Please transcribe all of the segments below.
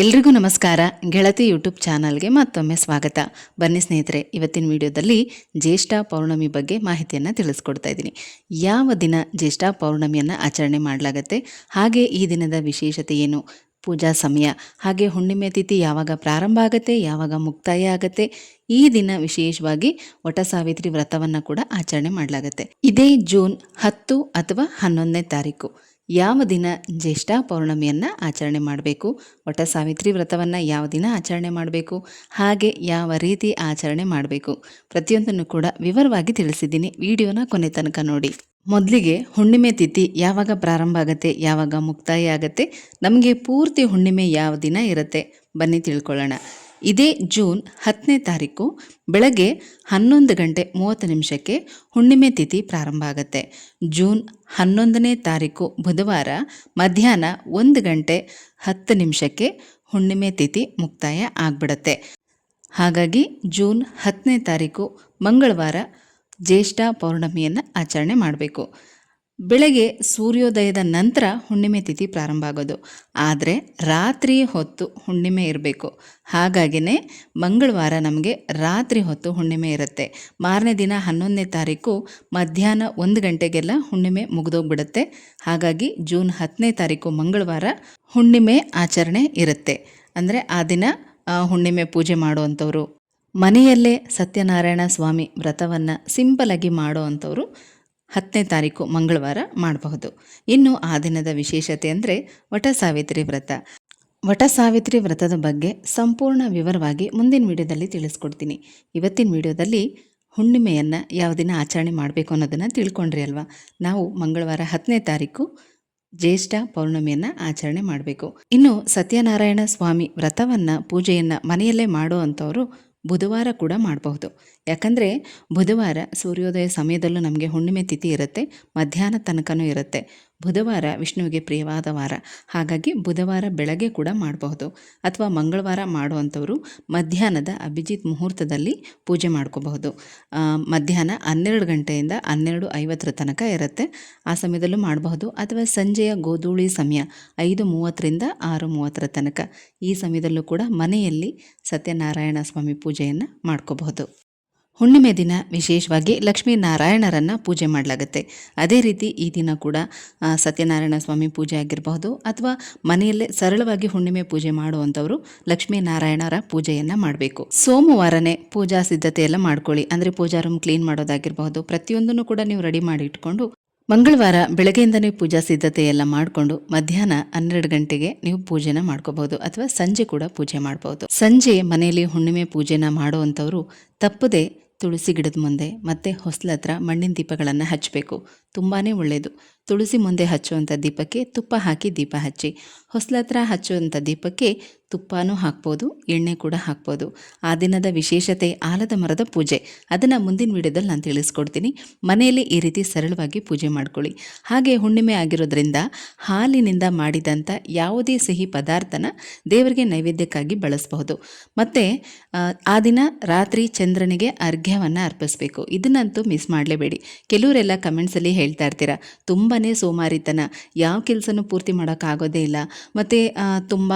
ಎಲ್ರಿಗೂ ನಮಸ್ಕಾರ. ಗೆಳತಿ ಯೂಟ್ಯೂಬ್ ಚಾನಲ್ಗೆ ಮತ್ತೊಮ್ಮೆ ಸ್ವಾಗತ. ಬನ್ನಿ ಸ್ನೇಹಿತರೆ, ಇವತ್ತಿನ ವಿಡಿಯೋದಲ್ಲಿ ಜ್ಯೇಷ್ಠ ಪೌರ್ಣಮಿ ಬಗ್ಗೆ ಮಾಹಿತಿಯನ್ನು ತಿಳಿಸ್ಕೊಡ್ತಾ ಇದ್ದೀನಿ. ಯಾವ ದಿನ ಜ್ಯೇಷ್ಠ ಪೌರ್ಣಮಿಯನ್ನು ಆಚರಣೆ ಮಾಡಲಾಗತ್ತೆ? ಹಾಗೆ ಈ ದಿನದ ವಿಶೇಷತೆ ಏನು? ಪೂಜಾ ಸಮಯ, ಹಾಗೆ ಹುಣ್ಣಿಮೆ ತಿಥಿ ಯಾವಾಗ ಪ್ರಾರಂಭ ಆಗುತ್ತೆ, ಯಾವಾಗ ಮುಕ್ತಾಯ ಆಗುತ್ತೆ? ಈ ದಿನ ವಿಶೇಷವಾಗಿ ವಟ ಸಾವಿತ್ರಿ ವ್ರತವನ್ನು ಕೂಡ ಆಚರಣೆ ಮಾಡಲಾಗುತ್ತೆ. ಇದೇ ಜೂನ್ ಹತ್ತು ಅಥವಾ ಹನ್ನೊಂದನೇ ತಾರೀಕು. ಯಾವ ದಿನ ಜ್ಯೇಷ್ಠ ಪೌರ್ಣಮಿಯನ್ನು ಆಚರಣೆ ಮಾಡಬೇಕು? ವಟ ಸಾವಿತ್ರಿ ವ್ರತವನ್ನು ಯಾವ ದಿನ ಆಚರಣೆ ಮಾಡಬೇಕು? ಹಾಗೆ ಯಾವ ರೀತಿ ಆಚರಣೆ ಮಾಡಬೇಕು? ಪ್ರತಿಯೊಂದನ್ನು ಕೂಡ ವಿವರವಾಗಿ ತಿಳಿಸಿದ್ದೀನಿ. ವಿಡಿಯೋನ ಕೊನೆ ತನಕ ನೋಡಿ. ಮೊದಲಿಗೆ ಹುಣ್ಣಿಮೆ ತಿಥಿ ಯಾವಾಗ ಪ್ರಾರಂಭ ಆಗುತ್ತೆ, ಯಾವಾಗ ಮುಕ್ತಾಯ ಆಗುತ್ತೆ, ನಮಗೆ ಪೂರ್ತಿ ಹುಣ್ಣಿಮೆ ಯಾವ ದಿನ ಇರುತ್ತೆ? ಬನ್ನಿ ತಿಳ್ಕೊಳ್ಳೋಣ. ಇದೇ ಜೂನ್ ಹತ್ತನೇ ತಾರೀಕು ಬೆಳಗ್ಗೆ ಹನ್ನೊಂದು ಗಂಟೆ ಮೂವತ್ತು ನಿಮಿಷಕ್ಕೆ ಹುಣ್ಣಿಮೆ ತಿಥಿ ಪ್ರಾರಂಭ ಆಗುತ್ತೆ. ಜೂನ್ ಹನ್ನೊಂದನೇ ತಾರೀಕು ಬುಧವಾರ ಮಧ್ಯಾಹ್ನ ಒಂದು ಗಂಟೆ ಹತ್ತು ನಿಮಿಷಕ್ಕೆ ಹುಣ್ಣಿಮೆ ತಿಥಿ ಮುಕ್ತಾಯ ಆಗ್ಬಿಡತ್ತೆ. ಹಾಗಾಗಿ ಜೂನ್ ಹತ್ತನೇ ತಾರೀಕು ಮಂಗಳವಾರ ಜ್ಯೇಷ್ಠ ಪೌರ್ಣಮಿಯನ್ನು ಆಚರಣೆ ಮಾಡಬೇಕು. ಬೆಳಗ್ಗೆ ಸೂರ್ಯೋದಯದ ನಂತರ ಹುಣ್ಣಿಮೆ ತಿಥಿ ಪ್ರಾರಂಭ ಆಗೋದು. ಆದರೆ ರಾತ್ರಿ ಹೊತ್ತು ಹುಣ್ಣಿಮೆ ಇರಬೇಕು. ಹಾಗಾಗಿನೇ ಮಂಗಳವಾರ ನಮಗೆ ರಾತ್ರಿ ಹೊತ್ತು ಹುಣ್ಣಿಮೆ ಇರುತ್ತೆ. ಮಾರನೇ ದಿನ ಹನ್ನೊಂದನೇ ತಾರೀಕು ಮಧ್ಯಾಹ್ನ ಒಂದು ಗಂಟೆಗೆಲ್ಲ ಹುಣ್ಣಿಮೆ ಮುಗಿದೋಗ್ಬಿಡುತ್ತೆ. ಹಾಗಾಗಿ ಜೂನ್ ಹತ್ತನೇ ತಾರೀಕು ಮಂಗಳವಾರ ಹುಣ್ಣಿಮೆ ಆಚರಣೆ ಇರುತ್ತೆ. ಅಂದರೆ ಆ ದಿನ ಹುಣ್ಣಿಮೆ ಪೂಜೆ ಮಾಡುವಂಥವ್ರು. ಮನೆಯಲ್ಲೇ ಸತ್ಯನಾರಾಯಣ ಸ್ವಾಮಿ ವ್ರತವನ್ನು ಆಗಿ ಅಂಥವ್ರು ಹತ್ತನೇ ತಾರೀಕು ಮಂಗಳವಾರ ಮಾಡಬಹುದು. ಇನ್ನು ಆ ದಿನದ ವಿಶೇಷತೆ ಅಂದರೆ ವಟ ಸಾವಿತ್ರಿ ವ್ರತ. ವಟ ಸಾವಿತ್ರಿ ವ್ರತದ ಬಗ್ಗೆ ಸಂಪೂರ್ಣ ವಿವರವಾಗಿ ಮುಂದಿನ ವಿಡಿಯೋದಲ್ಲಿ ತಿಳಿಸ್ಕೊಡ್ತೀನಿ. ಇವತ್ತಿನ ವಿಡಿಯೋದಲ್ಲಿ ಹುಣ್ಣಿಮೆಯನ್ನು ಯಾವ ದಿನ ಆಚರಣೆ ಮಾಡಬೇಕು ಅನ್ನೋದನ್ನು ತಿಳ್ಕೊಂಡ್ರಿ ಅಲ್ವಾ? ನಾವು ಮಂಗಳವಾರ ಹತ್ತನೇ ತಾರೀಕು ಜ್ಯೇಷ್ಠ ಪೌರ್ಣಮಿಯನ್ನು ಆಚರಣೆ ಮಾಡಬೇಕು. ಇನ್ನು ಸತ್ಯನಾರಾಯಣ ಸ್ವಾಮಿ ವ್ರತವನ್ನು, ಪೂಜೆಯನ್ನು ಮನೆಯಲ್ಲೇ ಮಾಡೋ ಅಂಥವರು ಬುಧವಾರ ಕೂಡ ಮಾಡಬಹುದು. ಯಾಕಂದರೆ ಬುಧವಾರ ಸೂರ್ಯೋದಯ ಸಮಯದಲ್ಲೂ ನಮಗೆ ಹುಣ್ಣಿಮೆ ತಿಥಿ ಇರುತ್ತೆ ಮಧ್ಯಾಹ್ನ ತನಕನೂ ಇರುತ್ತೆ. ಬುಧವಾರ ವಿಷ್ಣುವಿಗೆ ಪ್ರಿಯವಾದ ವಾರ. ಹಾಗಾಗಿ ಬುಧವಾರ ಬೆಳಗ್ಗೆ ಕೂಡ ಮಾಡಬಹುದು. ಅಥವಾ ಮಂಗಳವಾರ ಮಾಡುವಂಥವರು ಮಧ್ಯಾಹ್ನದ ಅಭಿಜಿತ್ ಮುಹೂರ್ತದಲ್ಲಿ ಪೂಜೆ ಮಾಡ್ಕೋಬಹುದು. ಮಧ್ಯಾಹ್ನ ಹನ್ನೆರಡು ಗಂಟೆಯಿಂದ ಹನ್ನೆರಡು ಐವತ್ತರ ತನಕ ಇರುತ್ತೆ. ಆ ಸಮಯದಲ್ಲೂ ಮಾಡಬಹುದು. ಅಥವಾ ಸಂಜೆಯ ಗೋಧೂಳಿ ಸಮಯ ಐದು ಮೂವತ್ತರಿಂದ ಆರು ಮೂವತ್ತರ ತನಕ. ಈ ಸಮಯದಲ್ಲೂ ಕೂಡ ಮನೆಯಲ್ಲಿ ಸತ್ಯನಾರಾಯಣ ಸ್ವಾಮಿ ಪೂಜೆಯನ್ನು ಮಾಡ್ಕೋಬಹುದು. ಹುಣ್ಣಿಮೆ ದಿನ ವಿಶೇಷವಾಗಿ ಲಕ್ಷ್ಮೀನಾರಾಯಣರನ್ನು ಪೂಜೆ ಮಾಡಲಾಗುತ್ತೆ. ಅದೇ ರೀತಿ ಈ ದಿನ ಕೂಡ ಸತ್ಯನಾರಾಯಣ ಸ್ವಾಮಿ ಪೂಜೆ ಆಗಿರಬಹುದು ಅಥವಾ ಮನೆಯಲ್ಲೇ ಸರಳವಾಗಿ ಹುಣ್ಣಿಮೆ ಪೂಜೆ ಮಾಡುವಂಥವರು ಲಕ್ಷ್ಮೀನಾರಾಯಣರ ಪೂಜೆಯನ್ನು ಮಾಡಬೇಕು. ಸೋಮವಾರನೇ ಪೂಜಾ ಸಿದ್ಧತೆ ಎಲ್ಲ ಮಾಡ್ಕೊಳ್ಳಿ. ಅಂದರೆ ಪೂಜಾ ರೂಮ್ ಕ್ಲೀನ್ ಮಾಡೋದಾಗಿರಬಹುದು. ಪ್ರತಿಯೊಂದನ್ನು ಕೂಡ ನೀವು ರೆಡಿ ಮಾಡಿ ಇಟ್ಕೊಂಡು, ಮಂಗಳವಾರ ಬೆಳಗ್ಗೆಯಿಂದನೇ ಪೂಜಾ ಸಿದ್ಧತೆ ಎಲ್ಲ ಮಾಡಿಕೊಂಡು, ಮಧ್ಯಾಹ್ನ ಹನ್ನೆರಡು ಗಂಟೆಗೆ ನೀವು ಪೂಜೆನ ಮಾಡ್ಕೋಬಹುದು ಅಥವಾ ಸಂಜೆ ಕೂಡ ಪೂಜೆ ಮಾಡಬಹುದು ಸಂಜೆ ಮನೆಯಲ್ಲಿ ಹುಣ್ಣಿಮೆ ಪೂಜೆನ ಮಾಡುವಂಥವ್ರು ತಪ್ಪದೆ ತುಳಸಿ ಗಿಡದ ಮುಂದೆ ಮತ್ತು ಹೊಸ್ಲ ಮಣ್ಣಿನ ದೀಪಗಳನ್ನು ಹಚ್ಚಬೇಕು ತುಂಬಾ ಒಳ್ಳೆಯದು ತುಳಸಿ ಮುಂದೆ ಹಚ್ಚುವಂಥ ದೀಪಕ್ಕೆ ತುಪ್ಪ ಹಾಕಿ ದೀಪ ಹಚ್ಚಿ. ಹೊಸಲತ್ರ ಹಚ್ಚುವಂಥ ದೀಪಕ್ಕೆ ತುಪ್ಪನೂ ಹಾಕ್ಬೋದು, ಎಣ್ಣೆ ಕೂಡ ಹಾಕ್ಬೋದು. ಆ ದಿನದ ವಿಶೇಷತೆ ಆಲದ ಮರದ ಪೂಜೆ. ಅದನ್ನು ಮುಂದಿನ ವಿಡಿಯೋದಲ್ಲಿ ನಾನು ತಿಳಿಸ್ಕೊಡ್ತೀನಿ. ಮನೆಯಲ್ಲಿ ಈ ರೀತಿ ಸರಳವಾಗಿ ಪೂಜೆ ಮಾಡ್ಕೊಳ್ಳಿ. ಹಾಗೆ ಹುಣ್ಣಿಮೆ ಆಗಿರೋದ್ರಿಂದ ಹಾಲಿನಿಂದ ಮಾಡಿದಂಥ ಯಾವುದೇ ಸಿಹಿ ಪದಾರ್ಥನ ದೇವರಿಗೆ ನೈವೇದ್ಯಕ್ಕಾಗಿ ಬಳಸಬಹುದು. ಮತ್ತು ಆ ದಿನ ರಾತ್ರಿ ಚಂದ್ರನಿಗೆ ಅರ್ಘ್ಯವನ್ನು ಅರ್ಪಿಸಬೇಕು. ಇದನ್ನಂತೂ ಮಿಸ್ ಮಾಡಲೇಬೇಡಿ. ಕೆಲವರೆಲ್ಲ ಕಮೆಂಟ್ಸಲ್ಲಿ ಹೇಳ್ತಾ ಇರ್ತೀರ. ತುಂಬಾ ಸೋಮಾರಿತನ. ಯಾವ ಕೆಲಸನೂ ಪೂರ್ತಿ ಮಾಡೋಕ್ಕಾಗೋದೇ ಇಲ್ಲ. ಮತ್ತು ತುಂಬ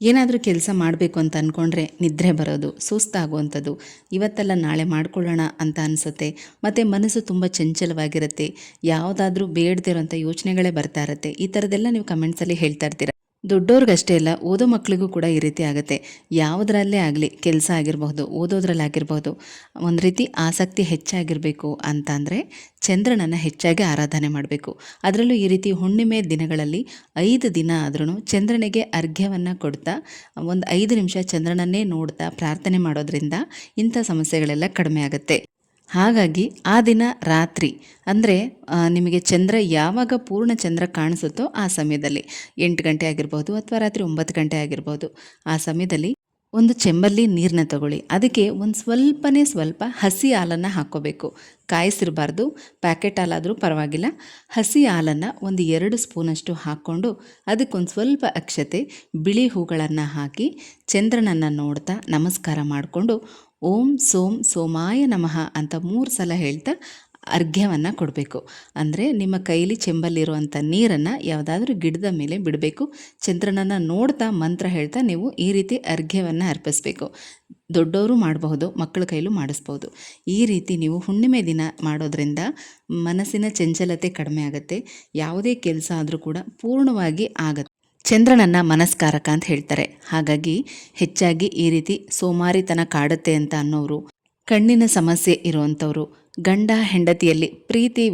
ಏನಾದರೂ ಕೆಲಸ ಮಾಡಬೇಕು ಅಂತ ಅಂದ್ಕೊಂಡ್ರೆ ನಿದ್ರೆ ಬರೋದು, ಸುಸ್ತಾಗುವಂಥದ್ದು. ಇವತ್ತೆಲ್ಲ ನಾಳೆ ಮಾಡ್ಕೊಳ್ಳೋಣ ಅಂತ ಅನಿಸುತ್ತೆ. ಮತ್ತು ಮನಸ್ಸು ತುಂಬ ಚಂಚಲವಾಗಿರುತ್ತೆ. ಯಾವುದಾದ್ರೂ ಬೇಡದಿರೋಂಥ ಯೋಚನೆಗಳೇ ಬರ್ತಾ ಇರುತ್ತೆ. ಈ ಥರದ್ದೆಲ್ಲ ನೀವು ಕಮೆಂಟ್ಸಲ್ಲಿ ಹೇಳ್ತಾ ಇರ್ತೀರ. ದೊಡ್ಡವ್ರಿಗಷ್ಟೇ ಅಲ್ಲ, ಓದೋ ಮಕ್ಕಳಿಗೂ ಕೂಡ ಈ ರೀತಿ ಆಗುತ್ತೆ. ಯಾವುದರಲ್ಲೇ ಆಗಲಿ ಕೆಲಸ ಆಗಿರಬಹುದು, ಓದೋದ್ರಲ್ಲಿ ಆಗಿರಬಹುದು, ಒಂದು ರೀತಿ ಆಸಕ್ತಿ ಹೆಚ್ಚಾಗಿರಬೇಕು ಅಂತ ಅಂದರೆ ಚಂದ್ರನನ್ನು ಹೆಚ್ಚಾಗಿ ಆರಾಧನೆ ಮಾಡಬೇಕು. ಅದರಲ್ಲೂ ಈ ರೀತಿ ಹುಣ್ಣಿಮೆ ದಿನಗಳಲ್ಲಿ ಐದು ದಿನ ಆದ್ರೂ ಚಂದ್ರನಿಗೆ ಅರ್ಘ್ಯವನ್ನು ಕೊಡ್ತಾ, ಒಂದು ಐದು ನಿಮಿಷ ಚಂದ್ರನನ್ನೇ ನೋಡ್ತಾ ಪ್ರಾರ್ಥನೆ ಮಾಡೋದ್ರಿಂದ ಇಂಥ ಸಮಸ್ಯೆಗಳೆಲ್ಲ ಕಡಿಮೆ ಆಗುತ್ತೆ. ಹಾಗಾಗಿ ಆ ದಿನ ರಾತ್ರಿ, ಅಂದರೆ ನಿಮಗೆ ಚಂದ್ರ ಯಾವಾಗ ಪೂರ್ಣ ಚಂದ್ರ ಕಾಣಿಸುತ್ತೋ ಆ ಸಮಯದಲ್ಲಿ. ಎಂಟು ಗಂಟೆ ಆಗಿರ್ಬೋದು ಅಥವಾ ರಾತ್ರಿ ಒಂಬತ್ತು ಗಂಟೆ ಆಗಿರ್ಬೋದು, ಆ ಸಮಯದಲ್ಲಿ ಒಂದು ಚೆಂಬಲ್ಲಿ ನೀರನ್ನ ತಗೊಳ್ಳಿ. ಅದಕ್ಕೆ ಒಂದು ಸ್ವಲ್ಪನೇ ಸ್ವಲ್ಪ ಹಸಿ ಹಾಲನ್ನು ಹಾಕ್ಕೋಬೇಕು. ಕಾಯಿಸಿರಬಾರ್ದು, ಪ್ಯಾಕೆಟ್ ಹಾಲಾದರೂ ಪರವಾಗಿಲ್ಲ. ಹಸಿ ಹಾಲನ್ನು ಒಂದು ಎರಡು ಸ್ಪೂನಷ್ಟು ಹಾಕ್ಕೊಂಡು ಅದಕ್ಕೊಂದು ಸ್ವಲ್ಪ ಅಕ್ಷತೆ ಬಿಳಿ ಹೂಗಳನ್ನು ಹಾಕಿ ಚಂದ್ರನನ್ನು ನೋಡ್ತಾ ನಮಸ್ಕಾರ ಮಾಡಿಕೊಂಡು ಓಂ ಸೋಂ ಸೋಮಾಯ ನಮಃ ಅಂತ ಮೂರು ಸಲ ಹೇಳ್ತಾ ಅರ್ಘ್ಯವನ್ನು ಕೊಡಬೇಕು. ಅಂದರೆ ನಿಮ್ಮ ಕೈಲಿ ಚೆಂಬಲ್ಲಿರುವಂಥ ನೀರನ್ನು ಯಾವುದಾದ್ರೂ ಗಿಡದ ಮೇಲೆ ಬಿಡಬೇಕು. ಚಂದ್ರನನ್ನು ನೋಡ್ತಾ ಮಂತ್ರ ಹೇಳ್ತಾ ನೀವು ಈ ರೀತಿ ಅರ್ಘ್ಯವನ್ನು ಅರ್ಪಿಸ್ಬೇಕು. ದೊಡ್ಡವರು ಮಾಡಬಹುದು, ಮಕ್ಕಳ ಕೈಲೂ ಮಾಡಿಸ್ಬೋದು ಈ ರೀತಿ ನೀವು ಹುಣ್ಣಿಮೆ ದಿನ ಮಾಡೋದ್ರಿಂದ ಮನಸ್ಸಿನ ಚಂಚಲತೆ ಕಡಿಮೆ ಆಗುತ್ತೆ. ಯಾವುದೇ ಕೆಲಸ ಆದರೂ ಕೂಡ ಪೂರ್ಣವಾಗಿ ಆಗತ್ತೆ. ಚಂದ್ರನನ್ನು ಮನಸ್ಕಾರಕ ಅಂತ ಹೇಳ್ತಾರೆ. ಹಾಗಾಗಿ ಹೆಚ್ಚಾಗಿ ಈ ರೀತಿ ಸೋಮಾರಿತನ ಕಾಡುತ್ತೆ ಅಂತ ಅನ್ನೋರು ಕಣ್ಣಿನ ಸಮಸ್ಯೆ ಇರುವಂಥವ್ರು, ಗಂಡ ಹೆಂಡತಿಯಲ್ಲಿ ಪ್ರೀತಿ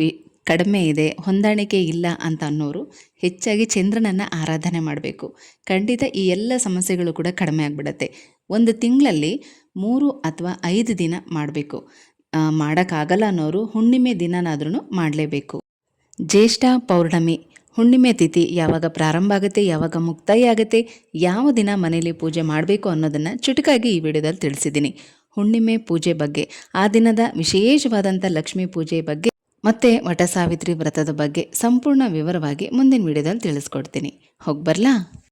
ಕಡಿಮೆ ಇದೆ, ಹೊಂದಾಣಿಕೆ ಇಲ್ಲ ಅಂತ ಅನ್ನೋರು ಹೆಚ್ಚಾಗಿ ಚಂದ್ರನನ್ನು ಆರಾಧನೆ ಮಾಡಬೇಕು. ಖಂಡಿತ ಈ ಎಲ್ಲ ಸಮಸ್ಯೆಗಳು ಕೂಡ ಕಡಿಮೆ ಆಗಿಬಿಡತ್ತೆ. ಒಂದು ತಿಂಗಳಲ್ಲಿ ಮೂರು ಅಥವಾ ಐದು ದಿನ ಮಾಡಬೇಕು. ಮಾಡೋಕ್ಕಾಗಲ್ಲ ಅನ್ನೋರು ಹುಣ್ಣಿಮೆ ದಿನನಾದ್ರೂ ಮಾಡಲೇಬೇಕು. ಜ್ಯೇಷ್ಠ ಪೌರ್ಣಮಿ ಹುಣ್ಣಿಮೆ ತಿಥಿ ಯಾವಾಗ ಪ್ರಾರಂಭ ಆಗುತ್ತೆ, ಯಾವಾಗ ಮುಕ್ತಾಯ ಆಗುತ್ತೆ, ಯಾವ ದಿನ ಮನೇಲಿ ಪೂಜೆ ಮಾಡಬೇಕು ಅನ್ನೋದನ್ನು ಚುಟುಕಾಗಿ ಈ ವಿಡಿಯೋದಲ್ಲಿ ತಿಳಿಸಿದ್ದೀನಿ. ಹುಣ್ಣಿಮೆ ಪೂಜೆ ಬಗ್ಗೆ, ಆ ದಿನದ ವಿಶೇಷವಾದಂಥ ಲಕ್ಷ್ಮೀ ಪೂಜೆ ಬಗ್ಗೆ ಮತ್ತು ವಟ ಸಾವಿತ್ರಿ ವ್ರತದ ಬಗ್ಗೆ ಸಂಪೂರ್ಣ ವಿವರವಾಗಿ ಮುಂದಿನ ವಿಡಿಯೋದಲ್ಲಿ ತಿಳಿಸ್ಕೊಡ್ತೀನಿ. ಹೋಗಿ ಬರಲಾ?